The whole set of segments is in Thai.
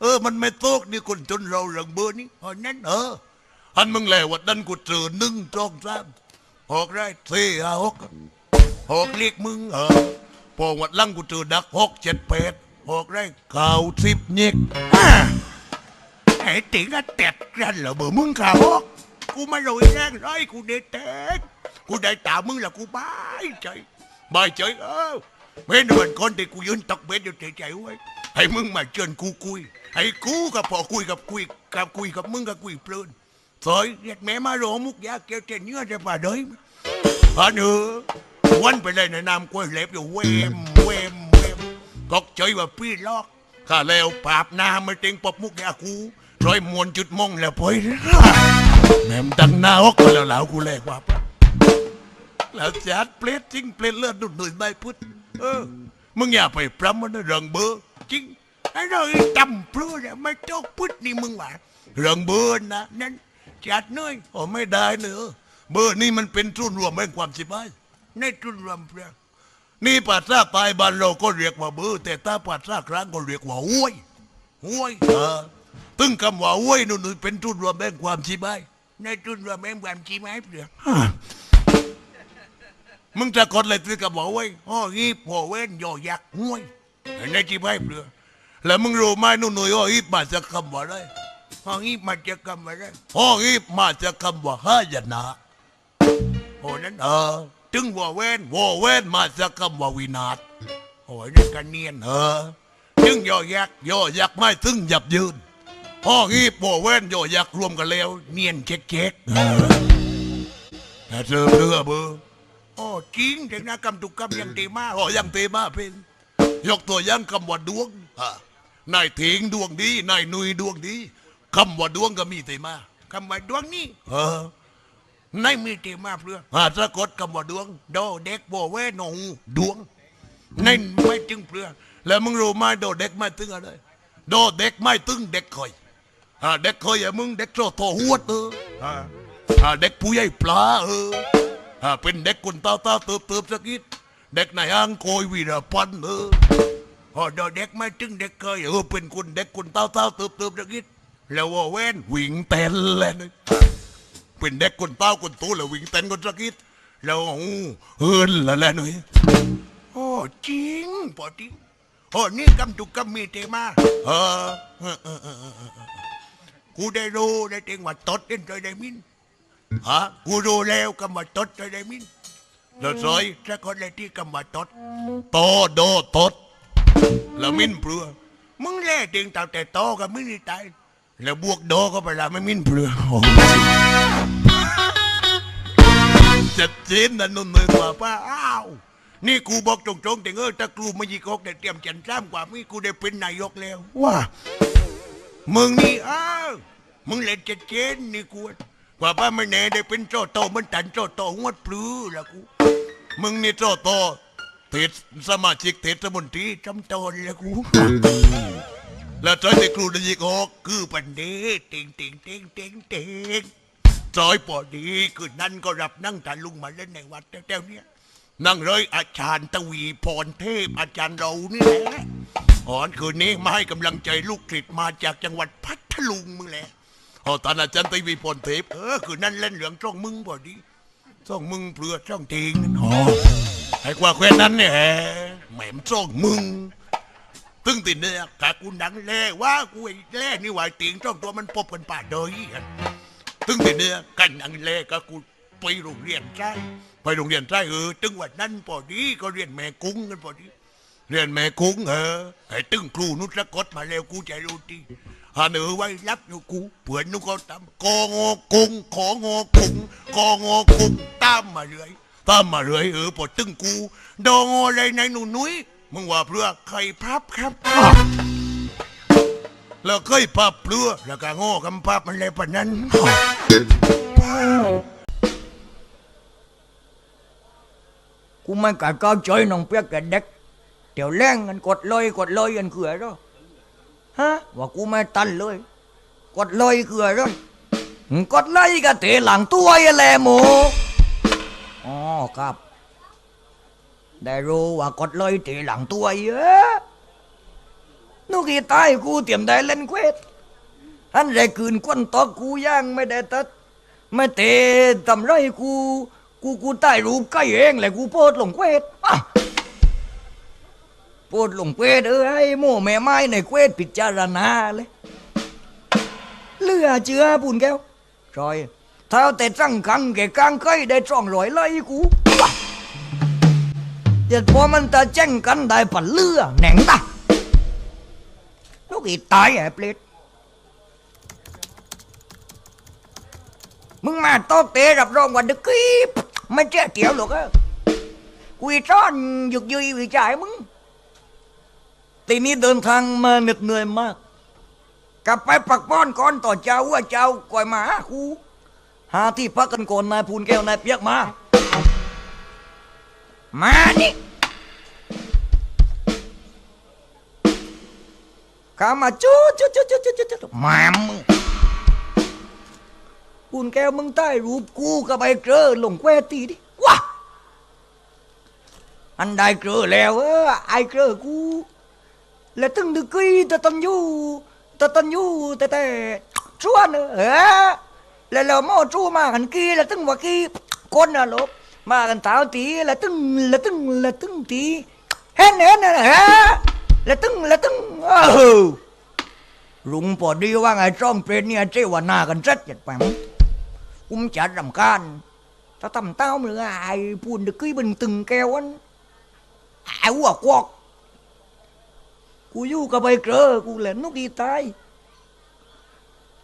เออมันไม่ตกนี่คนจนเราเรื่องเบอร์นี่อันนั้นเอออันมึงแหละวัดดันกูเจอหนึ่งจองสามหกได้สี่ห้าหกหกเรียกมึงเออพอวัดลังกูเจอดักหกเจ็ดแปดหกได้เก้าสิบเน็กอ่าไอ้ติ๋งก็แตดกันเหรอเบอร์มึงข่าวกกูไม่รู้แรงไรกูเด็ดแตกกูได้ตามมึงแล้วกูบายใจบายใจเออเมื่อวันก่อนที่กูยืนตอกเบ็ดอยู่ใจๆไว้ให้มึงมาเชิญกูคุย ให้กูกับพอคุยกับคุยกับคุยกับมึงกับคุยเพลิน rồi giật mẹ má rổ múc giá kêu trên nhớ ra bà đới hả nữa quanh ไปเลยในนามกล้วยเล็บอยู่เวมเวมเวมก็เจยว่าพี่ลอกข้าแล้วปราบนาไม่เต็งปบมุกยากูร้อยมวนจุดมองแล้วพอยแม่มดังหน้าอกก็แล้วเหลากูแลกว่าปะแล้วจัดเปลดจริงเปลดเลือดดุดหนุ่ยใบพุทธเออมึงอย่าไปปรำมันนะเรื่องเบอร์จริง ไอ้เราจำเพื่อเนี่ยไม่ต้องพุทธนี่มึงว่าเรื่องเบอร์นะนั่นจัดเนยโอ้ไม่ได้เนอะเบอร์นี่มันเป็นทุนรวมแห่งความสบายในทุนรวมเพื่อนี่ภาษาใตายบ้านเราก็เรียกว่าเบอร์แต่ถ้าภาษากลางก็เรียกว่าห้วยห้วยเออตึงคำว่าห้วยนู่นเป็นทุนรวมแห่งความสบายในทุนรวมแห่งความสบายเพื่อมึงจะกดอะไรตื้อกับว่าห้วยอ๋อฮีบหัวเว้นยอยักห้วยในจีบายเพื่อ แล้วมึงรู้ไหมนู่นหนุ่ยอ๋อฮีบมาจากคำว่าอะไรห้องนี้มาจากคำว่าอะไรห้องนี้มาจากคำว่าหายนะโอ้นั้นเออถึงว่าเว้นว่าเว้นมาจากคำว่าวินาศโอ้ยนั่นกันเนียนเออถึงย่อยักษ์ยอยักไม่ถึงหยับยืนห้องนี้ว่าเว้นย่อยักรวมกันแล้ว เนียนเจ๊กเจ๊กเออแต่เจอเรือเบอร์โอ้จริงถึงนะคำตุกคำยังเตมาโอ้ยังเตมาเป็นยกตัวย่างคำว่าดวงอะ นายถิงดวงดีนายนุยดวงดีคำว่าดวงก็มีแต่มาคำว่าดวงนี่เออนายมีแต่มาเพื่ออ่าสะกดคำว่าดวงโดเด็กโบเวหนงดวงนั่นไม่จึงเพื่อแล้วมึงรู้ไหมโดเด็กไม่ตึงอะไรโดเด็กไม่ตึงเด็กคอยอ่าเด็กคอยอย่ามึงเด็กโตโตหัวดเอออ่าอ่าเด็กผู้ใหญ่ปลาเอออ่าเป็นเด็กคนตาตาเติบเติบสักนิดเด็กในห้างโกยวีรพันธ์เออ พอเดยวเด็กไม่ถึงเด็กเคยเออเป็นคนเด็กคนเต้าเต้าเติบเติบสักนิดแล้วว่าเว้นวิ่งเต้นเลยนะเป็นเด็กคนเต้าคนโตแล้ววิ่งเต้นคนสักนิดแล้วอู้เฮินละแหละหน่อยโอ้จริงปอจริงโอ้นี่กำตุกกำมีเตมาเออเออเออเออเออเออกูได้รู้ได้เต็งว่าตดเล่นใจได้มินฮะกูรู้แล้วกำว่าตดใจได้มินแล้วซอยถ้าคนเลยที่กำว่าตดโตโดตด แล้วมิ้นเปลือมึงแล่ติงตั้งแต่โตกับมิ้นนี่ตายแล้วบวกโดก็ไปละไม่มิ้นเปลือโอ้จัดเจนนะนุ่นเลยกว่าป้าอ้าว นี่กูบอกตรงๆแต่เออถ้ากูไม่ยิกอกแต่เตรียมจันทร์ซ้ำกว่ามีกูได้เป็นนายกแล้วว่า มึงนี่อ้าวมึงเล่นจัดเจนนี่กูกว่าป้าไม่แน่ได้เป็นโจโตมันตันโจโตงวดปลื้อละกูมึงนี่โจโต เทศสมาชิกเทศมนตรีจำตอนละกูแล้วจอยที่ครูได้ยิกออกคือปันเดเต็งเต็งเต็งเต็งเต็งจอยปอดีคือนั่นก็รับนั่งตาลุงมาเล่นในวัดแถวๆเนี้ยนั่งเลยอาจารย์ตวีพรเทพอาจารย์เรานี่แหละอ่อนคืนนี้มาให้กำลังใจลูกศิษย์มาจากจังหวัดพัทลุงมึงแหละอ๋อตอนอาจารย์ตวีพรเทพเออคือนั่นเล่นเหลืองจ้องมึงพอดีจ้องมึงเปลือจ้องเทงนั่นอ๋อ ไอ้กว่าแควนนั้นเนี่ยแหม่มจ้องมึง ตึงติดเนี่ยกากูดังแล่ว่ากูไอ้แล่นี่หวายติงจ้องตัวมันปบกันป่าเดยอะตึงติดเนี่ยกันดังแล่ก็กูไปโรงเรียนใช่ไปโรงเรียนใช่เออตึงวันนั้นพอดีก็เรียนแม่กุ้งกันพอดี เรียนแม่กุ้งเออไอ้ตึงครูนุสะกดมาแล้วกูใจรู้ทีฮาเนอไว้รับอยู่กูเผื่อนนุก็ตามกองอกุ้งของอกุ้งกองอกุ้งตามมาเรื่อย ตามมาเรยเออพอตึงกูดองอะไรในหนูนุ้ยมึงว่าเพื่อใครพับครับ แล้วเคยพับเพื่อแล้วก็โง่คำพับมันเลยปะนั้น กูไม่กะก้าวใจน้องเปียกแกเด็กเดี๋ยวแรงกันกดเลยกดเลยกันคืออะไรฮะว่ากูไม่ตันเลย กดเลยคืออะไรกดเลยก็เตะหลังตัวยแหละหมูอ๋อ ครับ ได้รู้ว่ากดเลยตะหลังตัวเยอะนุกีตายกูเตรียมได้เล่นเควสอันไรคืนควันตอกกูย่างไม่ได้ตัด ไม่เตะทำไรกู กูกูใต้รูปใกล้เองแหละกูโพดลงเควสโพดลงเควสเออให้โม่แม่ไม้ในเควสพิจารณาเลยเลือเจือปุ่นแก้วรอย เท้าแต่จังคังแกกลางเคยได้จ้องรอยไล่กูเดี๋ยวพอมันจะแจ้งกันได้ปันเลือแหน่งตาลูกอีตายไอ้เปลดมึงมาโต๊ะเตะรับรองวันดึกกีบไม่เจ๊เกี่ยวหรอกอะกุยจ้อนหยุกยุยวิจัยมึงทีนี้เดินทางมาเหน็ดเหนื่อยมาก กลับไปปักป้อนก่อนต่อเจ้าว่าเจ้าก่อยมาหากู หาที่พักกันก่อนนายพูนแก้วนายเปียกมา มานี่ข้ามาจู้จู้จู้จู้จู้จู้มามึงปูนแก้วมึงใต้รูปกูกับไอ้เกลอลงแควตีดิว้าอันได้เกลอแล้วเออไอ้เกลอกูแล้วตึงดึกกี้ตะตันยูตะตันยูแต่แต่ชวนเออ แล้วเราโม่จู้มากันกี้แล้วตึงว่ากี้คนน่ะลูกมากันเท้าตีแล้วตึงแล้วตึงแล้วตึงตีเห็นเห็นนะเออแล้วตึงแล้วตึงเออลุงพอดีว่าไงจ้องเป็นเนี่ยเจ้าว่าหน้ากันจัดจัดไปมั้งอุ้มจัดรำคาญถ้าทำเต้ามือไอ้พูนดึกกี้บึนตึงแก้วอันไอ้หัวกวกกูอยู่กับไปเกลอกูแหละนุกดีตาย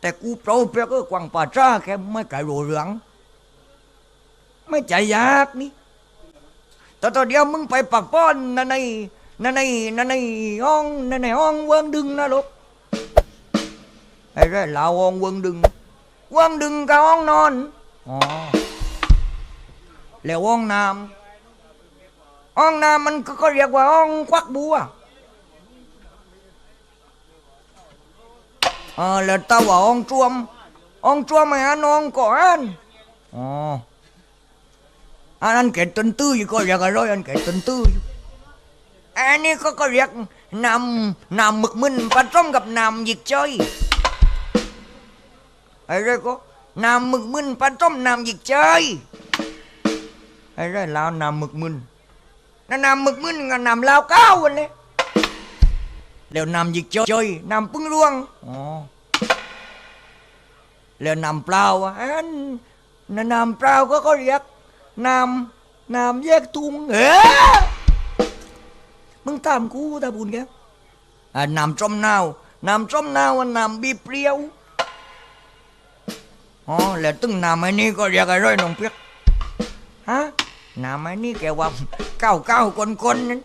แต่กูเปล่าเปียก็กวางป่าจ้าแค่ไม่ไก่โรเหลือง ไม่ใจยากนี่แต่ตอนเดียวมึงไปปักป้อนนั่นในนั่นในนั่นในห้องนั่นในห้องเวิงดึงนะลูกไอ้เรื่องลาวห้องเวิงดึงว่างดึงกับห้องนอนอ๋อแล้วห้องน้ำห้องน้ำมันก็ก็เรียกว่าห้องควักบัว เออแล้วตาว่าห้องจวมห้องจวมไอ้อันห้องก่อนอ๋ออันนั้นเกตตันตื้ออยู่ก็เรียกอะไรอันเกตตันตื้ออยู่อัน แล้วนำยิกจอยนำพึ่งร่วงอแล้วนำเปล่าอันนำเปล่าก็เขาเรียกนำนำแยกทุงเออมึงตามกูตาบุญแกอ่นำจมนาว นำจมนาวอันำบีเปรี้ยวอ๋อแล้วตึ้งนำไอ้นี่ก็เรียกไอ้ไรน้องเพียกฮะนำไอ้นี่แกว่าเก้าเก้าคนคนนั้น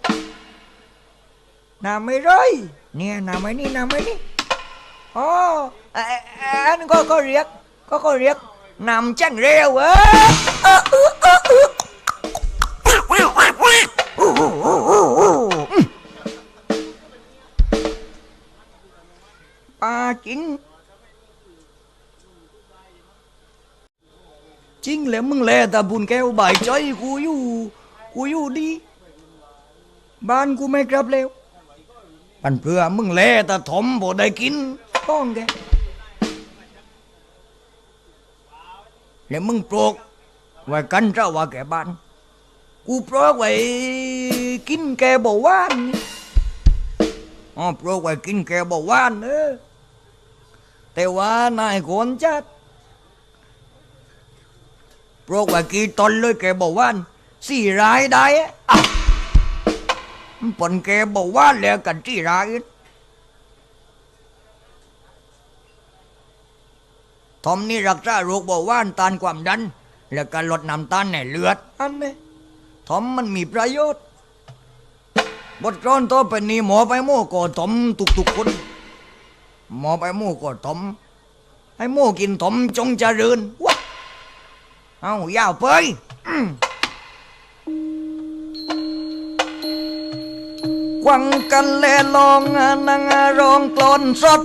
น้ำไม่ร้อยเนี่ยน้ำไอ้นี่น้ำไอ้นี่อ๋อไอ้ไอ้อันนก็ก็เรียกก็ก็เรี ปันเพื่อมึงแลตาถมบ่ได้กินต้องแกเนี่ยมึงปลกไว้กันเจ้าว่าแกบ้าน กูปลกไว้กินแกบ่ว่านอ๋อปลกไว้กินแกบ่ว่านเออแต่ว่านายคนจัดปลกไว้กินตอนเลยแกบ่ว่านสี่รายได้อ ปนแกบอกว่าแล้วกันที่รายทอมนี่รักษาโรคเบาหวานตานความดัน แล้วก็ลดน้ำตาลในเลือด อันนี้ทอมมันมีประโยชน์ บทกลอนต่อไปนี้หมอไปโม่ก่อทอมทุกๆคน หมอไปโม่ก่อทอม ให้โม่กินทอมจงเจริญว้าเอายาวไป ควังกันแลลองนังร้องกลอนสด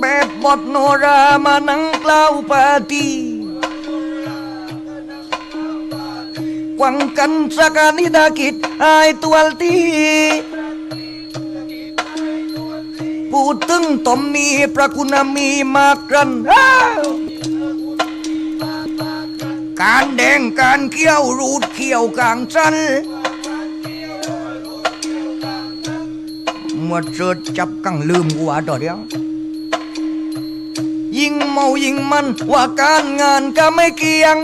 แบบบทโนรามานังกล่าวปาตีกวังกันสักนิดากิจไอายตัวตีพูดถึงตอมมีพระคุณมีมากรันอ้าว การแดงการเขี้ยวรูดเขี้ยวกลางสันหมวดเสิร์ชจับกังลืมกูว่าต่อเดียว ยิ่งเมายิ่งมันว่าการงานก็ไม่เกี่ยง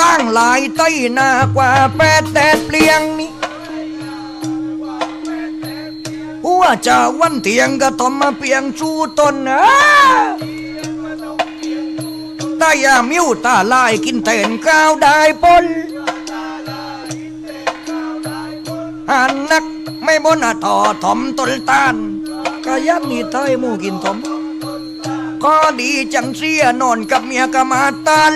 ตั้งหลายไต้หน้ากว่าแปดแดดเปลี่ยงนี่หัวจะวันเตียงก็ต้องมาเปียงชูตนนะ ได้ยามิวตาลายกินเต็นข้าวได้ปนหันนักไม่บนต่อถมตนตานกายับนี่ไทยมูกินถมก็ดีจังเสียนอนกับเมียกะมาตัน